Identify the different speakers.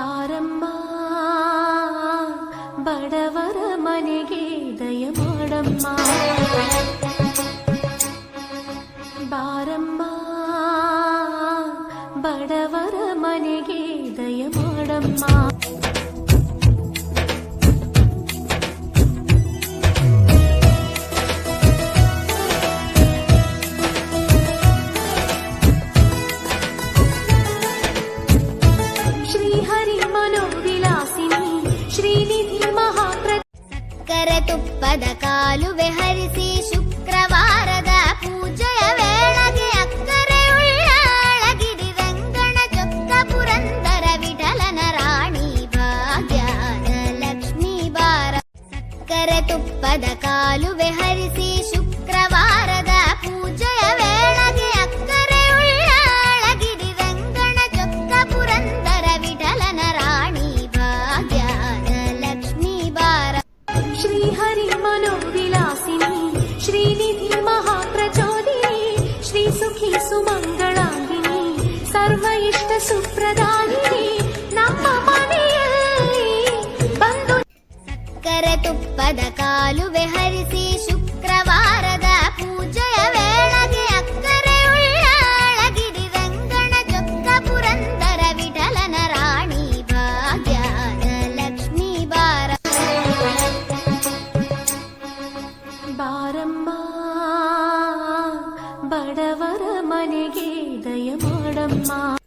Speaker 1: ತಾರಮ್ಮ ಬಡವರ ಮನೆಗೆ ದಯ ಮಾಡಮ್ಮ ಬಾರಮ್ಮ ಬಡವರ ಮನೆಗೆ ಶ್ರೀಹರಿ ಮನೋವಿಲಾಸಿನಿ ಶ್ರೀನಿಧಿ ಮಹಾಪ್ರ
Speaker 2: ಕರತುಪ್ಪದ ಕಾಲುವೆ ಹರಿಸಿ ಶುಕ್ರವಾರದ ಪೂಜೆಯ ವೇಳೆಗೆ ಅಕ್ಕರೆ ಉಳ್ಳಾಳಗಿರಿ ರಂಗಣ ಚೊಕ್ಕ ಪುರಂದರ ವಿಠಲನ ರಾಣಿ ಭಾಗ್ಯದ ಲಕ್ಷ್ಮೀ ಬಾರ ಕರತುಪ್ಪದ ಕಾಲುವೆ ಹರಿಸಿ ಸರ್ವ ಇಷ್ಟ ಸುಪ್ರದಾಯಿನಿ ನಮ್ಮ ಮನೆಯಲ್ಲಿ ಬಂದು ಸಕ್ಕರೆ ತುಪ್ಪದ ಕಾಲು ಹರಿಸಿ ಶುಕ್ರವಾರದ ಪೂಜೆಯ ವೇಳೆಗೆ ಅಕ್ಕರೆ ಉಳ್ಳ ಉಳ್ಳಾಳಗಿರಿ ರಂಗಣ ಜೊಕ್ಕ ಪುರಂದರ ವಿಠಲನ ರಾಣಿ ಭಾಗ್ಯದ ಲಕ್ಷ್ಮೀ ಬಾರ.
Speaker 1: ಬಾರಮ್ಮ. ಬಡವರ
Speaker 2: ಮನೆಗೆ ದಯ ಮಾಡಮ್ಮ